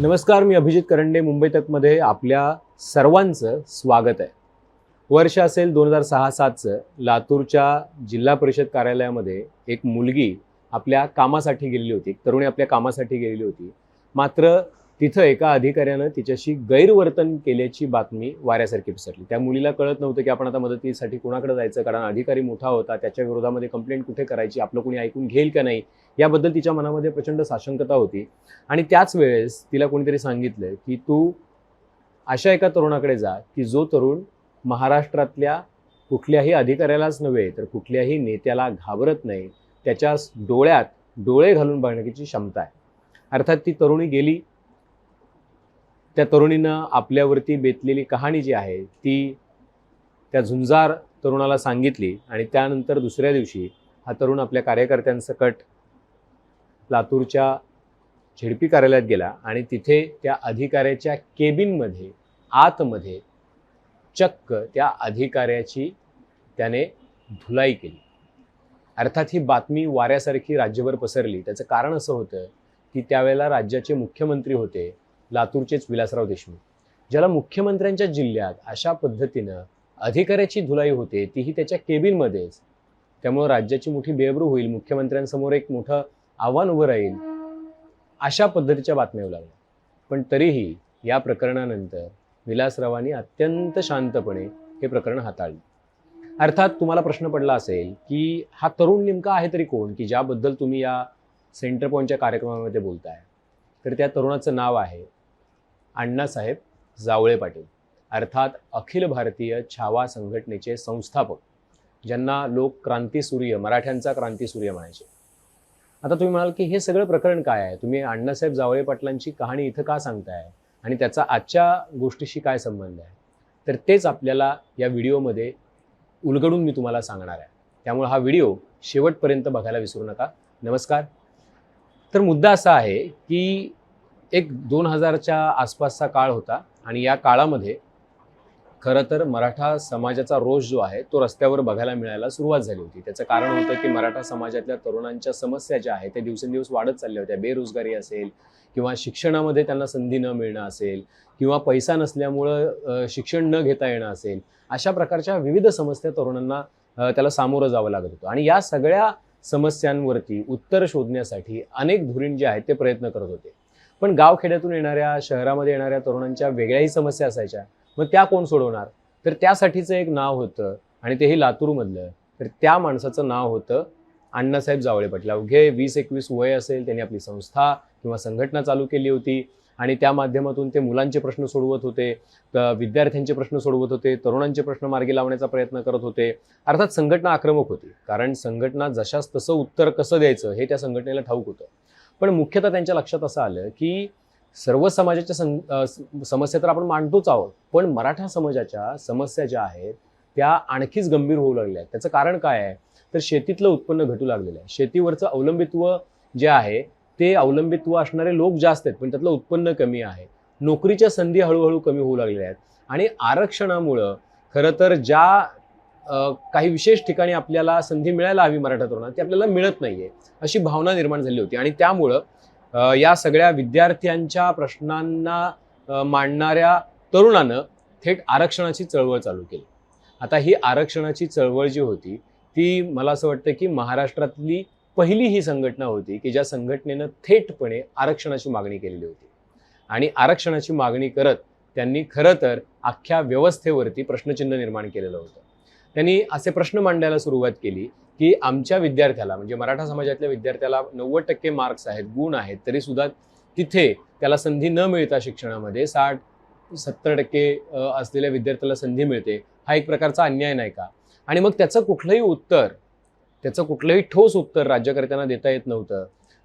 नमस्कार मी अभिजित करंडे मुंबई तकमध्ये आपल्या सर्वांचं स्वागत आहे. वर्ष असेल दोन हजार सहा सातचं लातूरच्या जिल्हा परिषद कार्यालयामध्ये एक मुलगी आपल्या कामासाठी गेलेली होती एक तरुणी आपल्या कामासाठी गेलेली होती. मात्र तिथं एका अधिकाऱ्यानं तिच्याशी गैरवर्तन केल्याची बातमी वाऱ्यासारखी पसरली. त्या मुलीला कळत नव्हतं की आपण आता मदतीसाठी कोणाकडे जायचं कारण अधिकारी मोठा होता त्याच्या विरोधामध्ये कंप्लेंट कुठे करायची आपलं कोणी ऐकून घेईल का नाही याबद्दल तिच्या मनामध्ये प्रचंड साशंकता होती. आणि त्याच वेळेस तिला कोणीतरी सांगितलं की तू अशा एका तरुणाकडे जा की जो तरुण महाराष्ट्रातल्या कुठल्याही अधिकाऱ्यालाच नव्हे तर कुठल्याही नेत्याला घाबरत नाही त्याच्या डोळ्यात डोळे घालून बघण्याची क्षमता आहे. अर्थात ती तरुणी गेली त्या तरुणीनं आपल्यावरती बेतलेली कहाणी जी आहे ती त्या झुंजार तरुणाला सांगितली आणि त्यानंतर दुसऱ्या दिवशी हा तरुण आपल्या कार्यकर्त्यांसकट लातूरच्या झेडपी कार्यालयात गेला आणि तिथे त्या अधिकाऱ्याच्या केबिनमध्ये आतमध्ये चक्क त्या अधिकाऱ्याची त्याने धुलाई केली. अर्थात ही बातमी वाऱ्यासारखी राज्यभर पसरली. त्याचं कारण असं होतं की त्यावेळेला राज्याचे मुख्यमंत्री होते लातूरचेच विलासराव देशमुख. ज्याला मुख्यमंत्र्यांच्या जिल्ह्यात अशा पद्धतीनं अधिकाऱ्याची धुलाई होते तीही त्याच्या केबिनमध्येच. त्यामुळं राज्याची मोठी बेबरू होईल मुख्यमंत्र्यांसमोर एक मोठं आव्हान उभं राहील अशा पद्धतीच्या बातम्या येऊ लागल्या. पण तरीही या प्रकरणानंतर विलासरावांनी अत्यंत शांतपणे हे प्रकरण हाताळले. अर्थात तुम्हाला प्रश्न पडला असेल की हा तरुण नेमका आहे तरी कोण की ज्याबद्दल तुम्ही या सेंटर पॉईंटच्या कार्यक्रमामध्ये बोलताय? तर त्या तरुणाचं नाव आहे अण्णासाहेब जावळे पाटील अर्थात अखिल भारतीय छावा संघटनेचे संस्थापक ज्यांना लोक क्रांतीसूर्य मराठ्यांचा क्रांतीसूर्य म्हणायचे. आता तुम्ही म्हणाल की हे सगळं प्रकरण काय आहे? तुम्ही अण्णासाहेब जावळे पाटलांची कहाणी इथं का सांगताय? आणि त्याचा आजच्या गोष्टीशी काय संबंध आहे? तर तेच आपल्याला या व्हिडिओमध्ये उलगडून मी तुम्हाला सांगणार आहे. त्यामुळे हा व्हिडिओ शेवटपर्यंत बघायला विसरू नका. नमस्कार. तर मुद्दा असा आहे की एक दोन हजारच्या आसपासचा काळ होता आणि या काळामध्ये खरं तर मराठा समाजाचा रोष जो आहे तो रस्त्यावर बघायला मिळायला सुरुवात झाली होती. त्याचं कारण होतं की मराठा समाजातल्या तरुणांच्या समस्या ज्या आहेत त्या दिवसेंदिवस वाढत चालल्या होत्या. बेरोजगारी असेल किंवा शिक्षणामध्ये त्यांना संधी न मिळणं असेल किंवा पैसा नसल्यामुळं शिक्षण न घेता येणं असेल अशा प्रकारच्या विविध समस्या तरुणांना त्याला सामोरं जावं लागत होतं. आणि या सगळ्या समस्यांवरती उत्तर शोधण्यासाठी अनेक धुरीण जे आहेत ते प्रयत्न करत होते. पण गावखेड्यातून येणाऱ्या शहरामध्ये येणाऱ्या तरुणांच्या वेगळ्याही समस्या असायच्या. मग त्या कोण सोडवणार? तर त्यासाठीचं एक नाव होतं आणि तेही लातूरमधलं. तर त्या माणसाचं नाव होतं अण्णासाहेब जावळे पाटील. अवघे वीस एकवीस वय असेल त्यांनी आपली संस्था किंवा संघटना चालू केली होती आणि त्या माध्यमातून ते मुलांचे प्रश्न सोडवत होते विद्यार्थ्यांचे प्रश्न सोडवत होते तरुणांचे प्रश्न मार्गी लावण्याचा प्रयत्न करत होते. अर्थात संघटना आक्रमक होती. कारण संघटना जशास तसं उत्तर कसं द्यायचं हे त्या संघटनेला ठाऊक होतं. पण मुख्यतः त्यांच्या लक्षात असं आलं की सर्व समाजाच्या सं समस्या तर आपण मांडतोच आहोत पण मराठा समाजाच्या समस्या ज्या आहेत त्या आणखीच गंभीर होऊ लागल्या. आहेत त्याचं कारण काय आहे? तर शेतीतलं उत्पन्न घटू लागलेलं आहे. शेतीवरचं अवलंबित्व जे आहे ते अवलंबित्व असणारे लोक जास्त आहेत पण त्यातलं उत्पन्न कमी आहे. नोकरीच्या संधी हळूहळू कमी होऊ लागलेल्या आहेत. आणि आरक्षणामुळं खरं तर ज्या काही विशेष ठिकाणी आपल्याला संधी मिळायला हवी मराठा तरुणांना ती आपल्याला मिळत नाहीये अशी भावना निर्माण झाली होती. आणि त्यामुळं या सगळ्या विद्यार्थ्यांच्या प्रश्नांना मांडणाऱ्या तरुणानं थेट आरक्षणाची चळवळ चालू केली. आता ही आरक्षणाची चळवळ जी होती ती मला असं वाटतं की महाराष्ट्रातली पहिली ही संघटना होती की ज्या संघटनेनं थेटपणे आरक्षणाची मागणी केलेली होती. आणि आरक्षणाची मागणी करत त्यांनी खरं तर अख्ख्या व्यवस्थेवरती प्रश्नचिन्ह निर्माण केलेलं होतं. त्यांनी असे प्रश्न मांडायला सुरुवात केली की आमच्या विद्यार्थ्याला म्हणजे मराठा समाजातल्या विद्यार्थ्याला नव्वद टक्के मार्क्स आहेत गुण आहेत तरी सुद्धा तिथे त्याला संधी न मिळता शिक्षणामध्ये साठ सत्तर टक्के असलेल्या विद्यार्थ्याला संधी मिळते. हा एक प्रकारचा अन्याय नाही का? आणि मग त्याचं कुठलंही उत्तर त्याचं कुठलंही ठोस उत्तर राज्यकर्त्यांना देता येत नव्हतं.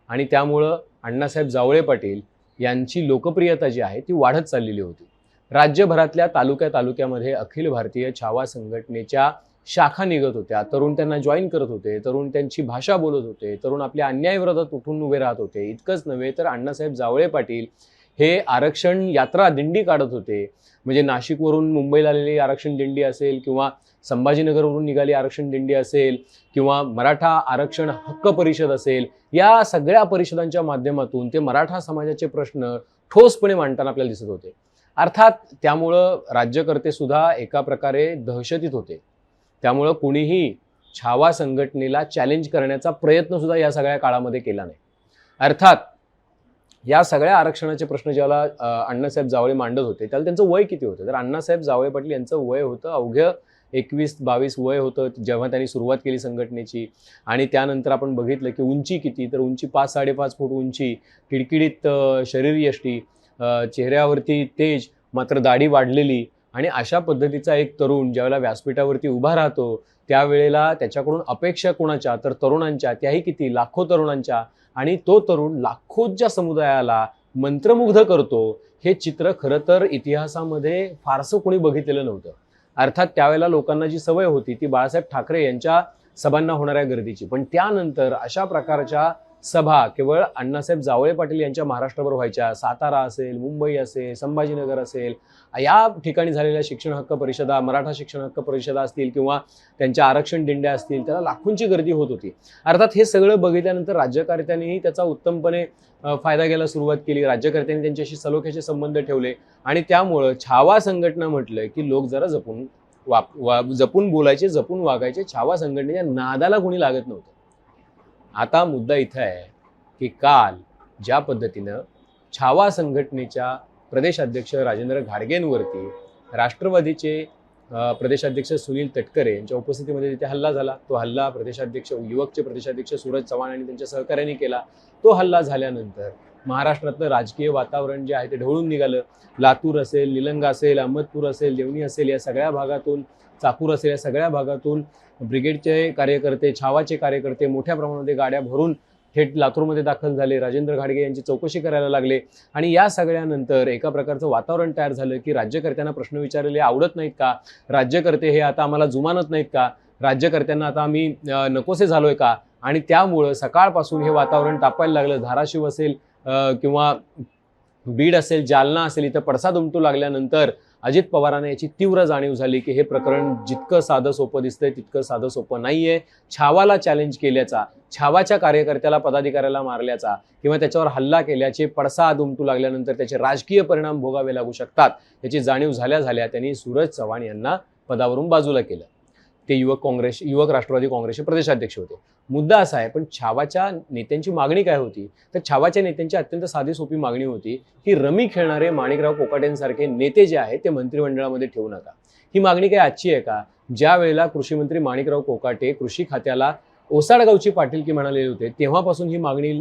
आणि त्यामुळं अण्णासाहेब जावळे पाटील यांची लोकप्रियता जी आहे ती वाढत चाललेली होती. राज्यभरातल्या तालुक्या तालुक्यामध्ये अखिल भारतीय छावा संघटनेच्या शाखा निघत होत्या. तरुण त्यांना जॉईन करत होते. तरुण त्यांची भाषा बोलत होते. तरुण आपल्या अन्यायाविरोधात उठून उभे राहत होते. इतकंच नव्हे तर अण्णासाहेब जावळे पाटील हे आरक्षण यात्रा दिंडी काढत होते. म्हणजे नाशिकवरून मुंबईला आलेली आरक्षण दिंडी असेल किंवा संभाजीनगरवरून निघाली आरक्षण दिंडी असेल किंवा मराठा आरक्षण हक्क परिषद असेल या सगळ्या परिषदांच्या माध्यमातून ते मराठा समाजाचे प्रश्न ठोसपणे मांडताना आपल्याला दिसत होते. अर्थात त्यामुळं राज्यकर्तेसुद्धा एका प्रकारे दहशतीत होते. त्यामुळं कुणीही छावा संघटनेला चॅलेंज करण्याचा प्रयत्नसुद्धा या सगळ्या काळामध्ये केला नाही. अर्थात या सगळ्या आरक्षणाचे प्रश्न ज्याला अण्णासाहेब जावळे मांडत होते त्याला त्यांचं वय किती होतं? तर अण्णासाहेब जावळे पाटील यांचं वय होतं अवघ्य एकवीस बावीस वय होतं जेव्हा त्यांनी सुरुवात केली संघटनेची. आणि त्यानंतर आपण बघितलं की उंची किती? तर उंची पाच साडेपाच फूट उंची किडकिडीत शरीरयष्टी चेहऱ्यावरती तेज मात्र दाढी वाढलेली. आणि अशा पद्धतीचा एक तरुण ज्यावेळेला व्यासपीठावरती उभा राहतो त्यावेळेला त्याच्याकडून अपेक्षा कोणाच्या? तर तरुणांच्या त्याही किती? लाखो तरुणांच्या. आणि तो तरुण लाखोच्या समुदायाला मंत्रमुग्ध करतो. हे चित्र खरं तर इतिहासामध्ये फारसं कोणी बघितलेलं नव्हतं. अर्थात त्यावेळेला लोकांना जी सवय होती ती बाळासाहेब ठाकरे यांच्या सभांना होणाऱ्या गर्दीची. पण त्यानंतर अशा प्रकारच्या सभा केवळ अण्णासाहेब जावळे पाटील यांच्या महाराष्ट्रावर व्हायच्या. सातारा असेल मुंबई असेल संभाजीनगर असेल या ठिकाणी झालेल्या शिक्षण हक्क परिषदा मराठा शिक्षण हक्क परिषदा असतील किंवा त्यांच्या आरक्षण दिंड्या असतील त्याला लाखोंची गर्दी होत होती. अर्थात हे सगळं बघितल्यानंतर राज्यकर्त्यांनीही त्याचा उत्तमपणे फायदा घ्यायला सुरुवात केली. राज्यकर्त्यांनी त्यांच्याशी सलोख्याचे संबंध ठेवले आणि त्यामुळं छावा संघटना म्हटलं की लोक जरा जपून वाप वा जपून बोलायचे जपून वागायचे. छावा संघटनेच्या नादाला कोणी लागत नव्हतं. आता मुद्दा इथं आहे की काल ज्या पद्धतीनं छावा संघटनेच्या प्रदेशाध्यक्ष राजेंद्र घाडगेंवरती राष्ट्रवादीचे प्रदेशाध्यक्ष सुनील तटकरे यांच्या उपस्थितीमध्ये तिथे हल्ला झाला. तो हल्ला प्रदेशाध्यक्ष युवकचे प्रदेशाध्यक्ष सूरज चव्हाण आणि त्यांच्या सहकार्याने केला. तो हल्ला झाल्यानंतर महाराष्ट्रातलं राजकीय वातावरण जे आहे ते ढवळून निघालं. लातूर असेल निलंगा असेल अहमदपूर असेल देवणी असेल या सगळ्या भागातून चाकूर असेल या सगळ्या भागातून ब्रिगेडचे कार्यकर्ते छावाचे कार्यकर्ते मोठ्या प्रमाणामध्ये गाड्या भरून थेट लातूरमध्ये दाखल झाले. राजेंद्र घाडगे यांची चौकशी करायला लागले. आणि या सगळ्यानंतर एका प्रकारचं वातावरण तयार झालं की राज्यकर्त्यांना प्रश्न विचारलेले आवडत नाहीत का? राज्यकर्ते हे आता आम्हाला जुमानत नाहीत का? राज्यकर्त्यांना आता आम्ही नकोसे नकोसे झालोय का? आणि त्यामुळं सकाळपासून हे वातावरण तापायला लागलं. धाराशिव असेल किंवा बीड असेल जालना असेल इथं पडसाद उमटू लागल्यानंतर अजित पवारांना याची तीव्र जाणीव झाली की हे प्रकरण जितकं साधं सोपं दिसतंय तितकं साधं सोपं नाहीये. छावाला चॅलेंज केल्याचा छावाच्या कार्यकर्त्याला पदाधिकाऱ्याला मारल्याचा किंवा त्याच्यावर हल्ला केल्याचे पडसाद उमटू लागल्यानंतर त्याचे राजकीय परिणाम भोगावे लागू शकतात. याची जाणीव झाल्या झाल्या त्यांनी सूरज चव्हाण यांना पदावरून बाजूला केलं. ते युवक काँग्रेस युवक राष्ट्रवादी काँग्रेसचे प्रदेशाध्यक्ष होते. मुद्दा असा आहे पण छावाच्या नेत्यांची मागणी काय होती? तर छावाच्या नेत्यांची अत्यंत साधी सोपी मागणी होती की रमी खेळणारे माणिकराव कोकाटेंसारखे नेते जे आहेत ते मंत्रिमंडळामध्ये ठेवू नका. ही मागणी काय आजची आहे का? ज्या वेळेला कृषीमंत्री माणिकराव कोकाटे कृषी खात्याला ओसाडगावची पाटीलकी म्हणालेले होते तेव्हापासून ही मागणी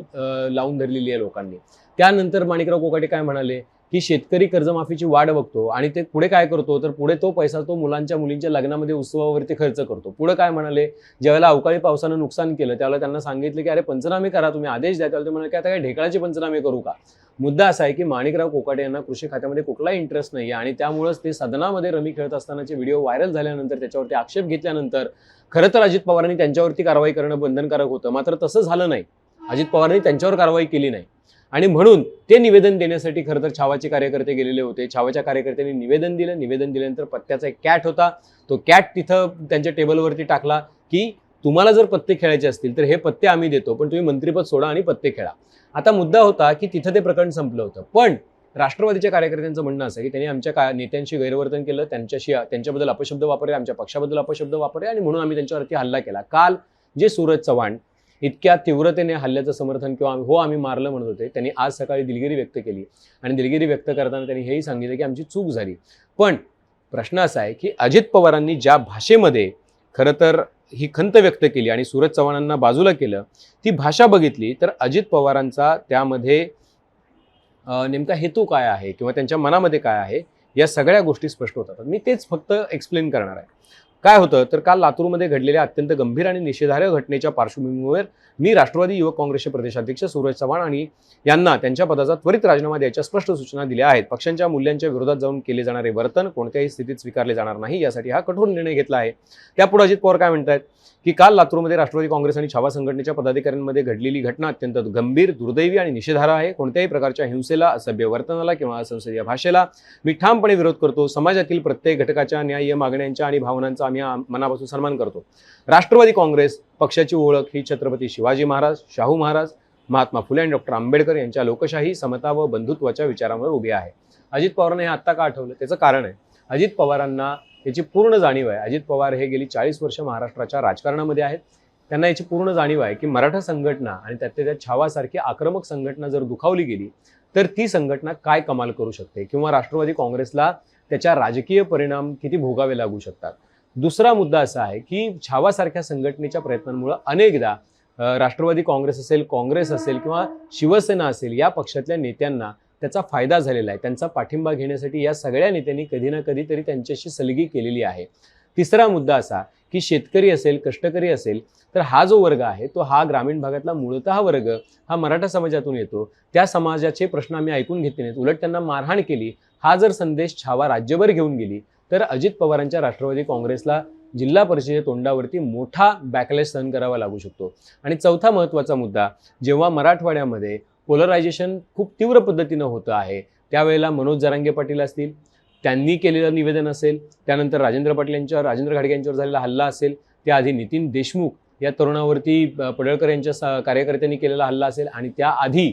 लावून धरलेली आहे लोकांनी. त्यानंतर माणिकराव कोकाटे काय म्हणाले? की शेतकरी कर्जमाफीची वाढ बघतो आणि ते पुढे काय करतो तर पुढे तो पैसा तो मुलांच्या मुलींच्या लग्नामध्ये उत्सवावरती खर्च करतो. पुढे काय म्हणाले? ज्यावेळेला अवकाळी पावसानं नुकसान केलं त्यावेळेला त्यांना सांगितलं की अरे पंचनामे करा तुम्ही आदेश द्या. त्यावेळेला ते म्हणाले की आता काय ढेकळाचे पंचनामे करू का? मुद्दा असा आहे की माणिकराव कोकाटे यांना कृषी खात्यामध्ये कुठलाही इंटरेस्ट नाही आहे आणि त्यामुळेच ते सदनामध्ये रमी खेळत असतानाचे व्हिडिओ व्हायरल झाल्यानंतर त्याच्यावरती आक्षेप घेतल्यानंतर खरं तर अजित पवारांनी त्यांच्यावरती कारवाई करणं बंधनकारक होतं. मात्र तसं झालं नाही. अजित पवारांनी त्यांच्यावर कारवाई केली नाही. आणि म्हणून ते निवेदन देण्यासाठी खरं तर छावाचे कार्यकर्ते गेलेले होते. छावाच्या कार्यकर्त्यांनी निवेदन दिलं. निवेदन दिल्यानंतर पत्त्याचा एक कॅट होता. तो कॅट तिथं त्यांच्या टेबलवरती टाकला की तुम्हाला जर पत्ते खेळायचे असतील तर हे पत्ते आम्ही देतो पण तुम्ही मंत्रीपद सोडा आणि पत्ते खेळा. आता मुद्दा होता की तिथं ते प्रकरण संपलं होतं. पण राष्ट्रवादीच्या कार्यकर्त्यांचं म्हणणं असं की त्यांनी आमच्या का नेत्यांशी गैरवर्तन केलं त्यांच्याशी त्यांच्याबद्दल अपशब्द वापरले आमच्या पक्षाबद्दल अपशब्द वापरले आणि म्हणून आम्ही त्यांच्यावरती हल्ला केला. काल जे सूरज चव्हाण इतक्या तीव्रतेने हल्ल्याचं समर्थन किंवा हो आम्ही मारलं म्हणत होते. त्यांनी आज सकाळी दिलगिरी व्यक्त केली. आणि दिलगिरी व्यक्त करताना त्यांनी हेही सांगितलं की आमची चूक झाली. पण प्रश्न असा आहे की अजित पवारांनी ज्या भाषेमध्ये खरं तर ही खंत व्यक्त केली आणि सूरज चव्हाणांना बाजूला केलं ती भाषा बघितली तर अजित पवारांचा त्यामध्ये नेमका हेतू काय आहे किंवा त्यांच्या मनामध्ये काय आहे या सगळ्या गोष्टी स्पष्ट होतात. मी तेच फक्त एक्सप्लेन करणार आहे. काय होतं? तर काल लातूरमध्ये घडलेल्या अत्यंत गंभीर आणि निषेधार्ह घटनेच्या पार्श्वभूमीवर मी राष्ट्रवादी युवक काँग्रेसचे प्रदेशाध्यक्ष सूरज चव्हाण आणि यांना त्यांच्या पदाचा त्वरित राजीनामा द्यायच्या स्पष्ट सूचना दिल्या आहेत. पक्षांच्या मूल्यांच्या विरोधात जाऊन केले जाणारे वर्तन कोणत्याही स्थितीत स्वीकारले जाणार नाही यासाठी हा कठोर निर्णय घेतला आहे. त्यापुढे अजित पवार काय म्हणतात की काल लातूरमध्ये राष्ट्रवादी काँग्रेस आणि छावा संघटनेच्या पदाधिकाऱ्यांमध्ये घडलेली घटना अत्यंत गंभीर दुर्दैवी आणि निषेधार्ह आहे. कोणत्याही प्रकारच्या हिंसेला असभ्य वर्तनाला किंवा असंसदीय भाषेला मी ठामपणे विरोध करतो. समाजातील प्रत्येक घटकाच्या न्याय्य मागण्यांच्या आणि भावनांचा आम्ही मनापासून सन्मान करतो. राष्ट्रवादी काँग्रेस पक्षाची ओळख ही छत्रपती शिवाजी महाराज शाहू महाराज महात्मा फुले आणि डॉक्टर आंबेडकर यांच्या लोकशाही समता व बंधुत्वाच्या विचारांवर उभी आहे. अजित पवारांना हे आत्ता का आठवलं? त्याचं कारण आहे अजित पवारांना याची पूर्ण जाणीव आहे. अजित पवार हे गेली चाळीस वर्ष महाराष्ट्राच्या राजकारणामध्ये आहेत. त्यांना याची पूर्ण जाणीव आहे की मराठा संघटना आणि त्यातल्या त्या छावासारखी आक्रमक संघटना जर दुखावली गेली तर ती संघटना काय कमाल करू शकते? किंवा राष्ट्रवादी काँग्रेसला त्याच्या राजकीय परिणाम किती भोगावे लागू शकतात? दुसरा मुद्दा असा आहे की छावासारख्या संघटनेच्या प्रयत्नांमुळे अनेकदा राष्ट्रवादी काँग्रेस असेल काँग्रेस असेल किंवा शिवसेना असेल या पक्षातल्या नेत्यांना त्याचा फायदा झालेला आहे. त्यांचा पाठिंबा घेण्यासाठी या सगळ्या नेत्यांनी कधी ना कधीतरी त्यांच्याशी सलगी केलेली आहे. तिसरा मुद्दा असा की शेतकरी असेल कष्टकरी असेल तर हा जो वर्ग आहे तो हा ग्रामीण भागातला मूळतः वर्ग हा मराठा समाजातून येतो. त्या समाजाचे प्रश्न आम्ही ऐकून घेतले नाहीत. उलट त्यांना मारहाण केली. हा जर संदेश छावा राज्यभर घेऊन गेली तर अजित पवारांच्या राष्ट्रवादी काँग्रेसला जिल्हा परिषदे तोंडावरती मोठा बॅकलेस सहन करावा लागू शकतो. आणि चौथा महत्त्वाचा मुद्दा जेव्हा मराठवाड्यामध्ये पोलरायझेशन खूप तीव्र पद्धतीनं होतं आहे त्यावेळेला मनोज जरांगे पाटील असतील त्यांनी केलेलं निवेदन असेल त्यानंतर राजेंद्र पाटील यांच्यावर राजेंद्र घाडगे यांच्यावर झालेला हल्ला असेल त्याआधी नितीन देशमुख या तरुणावरती पडळकर यांच्या कार्यकर्त्यांनी केलेला हल्ला असेल आणि त्याआधी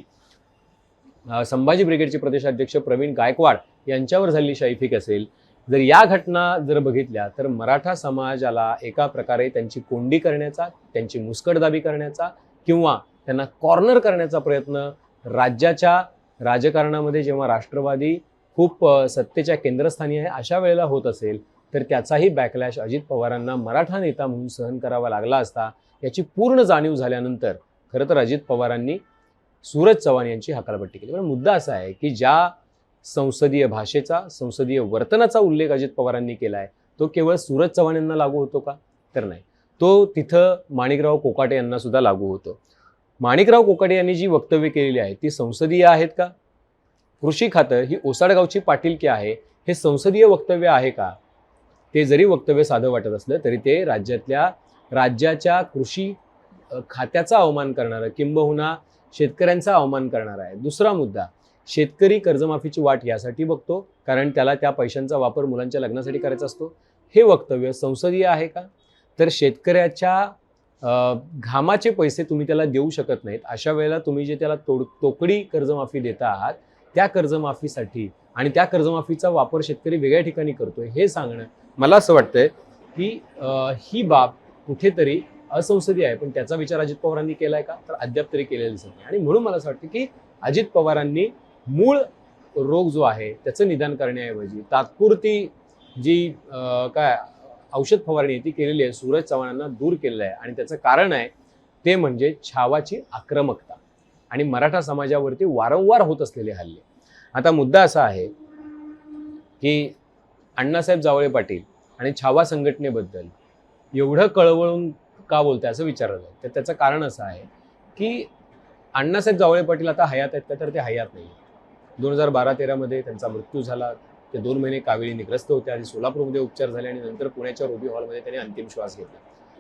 संभाजी ब्रिगेडचे प्रदेशाध्यक्ष प्रवीण गायकवाड यांच्यावर झालेली शाईफिक असेल जर या घटना जर बघितल्या तर मराठा समाजाला एका प्रकारे त्यांची कोंडी करण्याचा त्यांची मुस्कटदाबी करण्याचा किंवा त्यांना कॉर्नर करण्याचा प्रयत्न राज्याच्या राजकारणामध्ये जेव्हा राष्ट्रवादी खूप सत्तेच्या केंद्रस्थानी आहे अशा वेळेला होत असेल तर त्याचाही बॅकलॅश अजित पवारांना मराठा नेता म्हणून सहन करावा लागला असता याची पूर्ण जाणीव झाल्यानंतर खरं तर अजित पवारांनी सूरज चव्हाण यांची हकालपट्टी केली. पण मुद्दा असा आहे की ज्या संसदीय भाषेचा संसदीय वर्तनाचा उल्लेख अजित पवारांनी केला आहे तो केवळ सूरज चव्हाण यांना लागू होतो का? तर नाही. तो तिथं माणिकराव कोकाटे यांना सुद्धा लागू होतो. माणिकराव कोकाटे यांनी जी वक्तव्य केलेली आहेत ती संसदीय आहेत का? कृषी खातं ही ओसाडगावची पाटीलकी आहे. हे संसदीय वक्तव्य आहे का? ते जरी वक्तव्य साधं वाटत असलं तरी ते राज्यातल्या राज्याच्या कृषी खात्याचा अवमान करणारं किंबहुना शेतकऱ्यांचा अवमान करणारा आहे. दुसरा मुद्दा शेतकरी कर्जमाफीची वाट यासाठी बघतो कारण त्याला त्या पैशांचा वापर मुलांच्या लग्नासाठी करायचा असतो. हे वक्तव्य संसदीय आहे का? तर शेतकऱ्याच्या घामाचे पैसे तुम्ही त्याला देऊ शकत नाहीत. अशा वेळेला तुम्ही जे त्याला तोड तोकडी कर्जमाफी देता आहात त्या कर्जमाफीसाठी आणि त्या कर्जमाफीचा वापर शेतकरी वेगळ्या ठिकाणी करतोय हे सांगणं मला असं वाटतंय की ही बाब कुठेतरी असंसदीय आहे. पण त्याचा विचार अजित पवारांनी केलाय का? तर अद्याप तरी केलेला दिसत नाही. आणि म्हणून मला असं वाटतं की अजित पवारांनी मूळ रोग जो आहे त्याचं निदान करण्याऐवजी तात्पुरती जी काय औषध फवारणी ती केलेली आहे सूरज चव्हाणांना दूर केलेलं आहे. आणि त्याचं कारण आहे ते म्हणजे छावाची आक्रमकता. आणि मराठा समाजावरती वारंवार होत असलेले हल्ले. आता मुद्दा असा आहे की अण्णासाहेब जावळे पाटील आणि छावा संघटनेबद्दल एवढं कळवळून का बोलते असं विचारलं जातं तर त्याचं कारण असं आहे की अण्णासाहेब जावळे पाटील आता हयात आहेत का? तर ते हयात नाही दोन हजार बारा तेरामध्ये त्यांचा मृत्यू झाला. ते दोन महिने कावेळी निग्रस्त होते आधी सोलापूरमध्ये उपचार झाले आणि नंतर पुण्याच्या रोबी हॉलमध्ये त्यांनी अंतिम श्वास घेतला.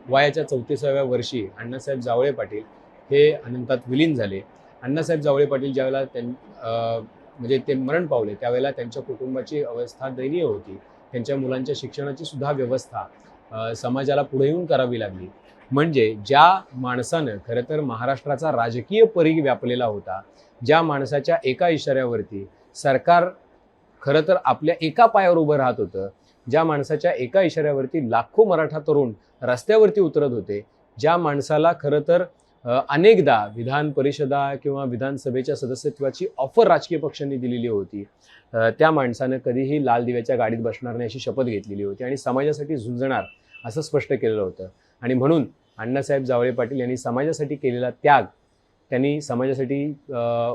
वयाच्या चौतीसाव्या वर्षी अण्णासाहेब जावळे पाटील हे अनंतात विलीन झाले. अण्णासाहेब जावळे पाटील ज्यावेळेला त्यां म्हणजे ते मरण पावले त्यावेळेला त्यांच्या कुटुंबाची अवस्था दयनीय होती. त्यांच्या मुलांच्या शिक्षणाची सुद्धा व्यवस्था समाजाला पुढे येऊन करावी लागली. म्हणजे ज्या माणसानं खरं तर महाराष्ट्राचा राजकीय परीघ व्यापलेला होता ज्या माणसाच्या एका इशाऱ्यावरती सरकार खरं तर आपल्या एका पायावर उभं राहत होतं ज्या माणसाच्या एका इशाऱ्यावरती लाखो मराठा तरुण रस्त्यावरती उतरत होते ज्या माणसाला खरं तर अनेकदा विधान परिषदा किंवा विधानसभेच्या सदस्यत्वाची ऑफर राजकीय पक्षांनी दिलेली होती त्या माणसानं कधीही लाल दिव्याच्या गाडीत बसणार नाही अशी शपथ घेतलेली होती आणि समाजासाठी झुंजणार असं स्पष्ट केलेलं होतं. आणि म्हणून अण्णासाहेब जावळे पाटील यांनी समाजासाठी केलेला त्याग त्यांनी समाजासाठी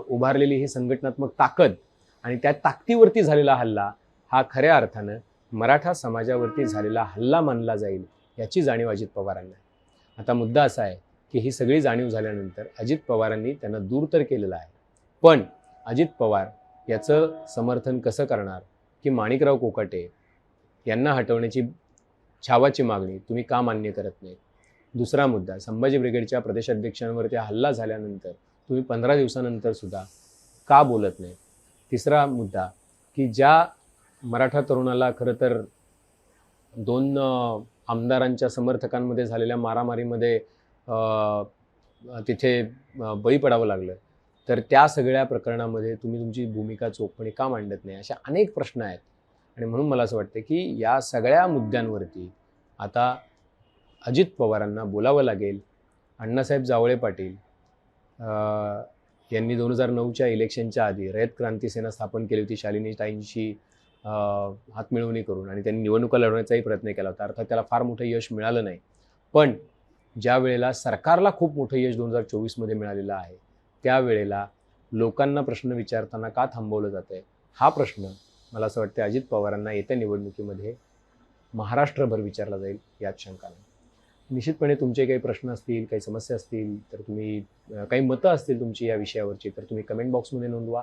उभारलेली ही संघटनात्मक ताकद आणि त्या ताकदीवरती झालेला हल्ला हा खऱ्या अर्थानं मराठा समाजावरती झालेला हल्ला मानला जाईल याची जाणीव अजित पवारांना आता मुद्दा असा आहे की ही सगळी जाणीव झाल्यानंतर अजित पवारांनी त्यांना दूर तर केलेलं आहे. पण अजित पवार याचं समर्थन कसं करणार की माणिकराव कोकाटे यांना हटवण्याची छावाची मागणी तुम्ही का मान्य करत नाही दुसरा मुद्दा संभाजी ब्रिगेडच्या प्रदेशाध्यक्षांवरती हल्ला झाल्यानंतर तुम्ही पंधरा दिवसानंतर सुद्धा का बोलत नाही? तिसरा मुद्दा की ज्या मराठा तरुणाला खरं तर दोन आमदारांच्या समर्थकांमध्ये झालेल्या मारामारीमध्ये तिथे बळी पडावं लागलं तर त्या सगळ्या प्रकरणामध्ये तुम्ही तुमची भूमिका चोखपणे का मांडत नाही? अशा अनेक प्रश्न आहेत. आणि म्हणून मला असं वाटतं की या सगळ्या मुद्द्यांवरती आता अजित पवारांना बोलावं लागेल अण्णासाहेब जावळे पाटील यांनी दोन हजार नऊच्या इलेक्शनच्या आधी रयत क्रांती सेना स्थापन केली होती शालिनी ताईंशी हातमिळवणी करून आणि त्यांनी निवडणुका लढवण्याचाही प्रयत्न केला होता. अर्थात त्याला फार मोठं यश मिळालं नाही. पण ज्या वेळेला सरकारला खूप मोठं यश दोन हजार चोवीसमध्ये मिळालेलं आहे त्यावेळेला लोकांना प्रश्न विचारताना का थांबवलं जातं आहे हा प्रश्न मला असं वाटतं अजित पवारांना येत्या निवडणुकीमध्ये महाराष्ट्रभर विचारला जाईल यात शंका नाही. निश्चितपणे तुमचे काही प्रश्न असतील काही समस्या असतील तर तुम्ही काही मतं असतील तुमची या विषयावरची तर तुम्ही कमेंट बॉक्समध्ये नोंदवा.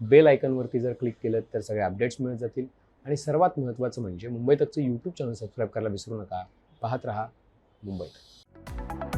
बेल आयकनवरती जर क्लिक केलं तर सगळे अपडेट्स मिळत जातील. आणि सर्वात महत्त्वाचं म्हणजे मुंबई तकचं यूट्यूब चॅनल सबस्क्राईब करायला विसरू नका. पाहत रहा मुंबई तक.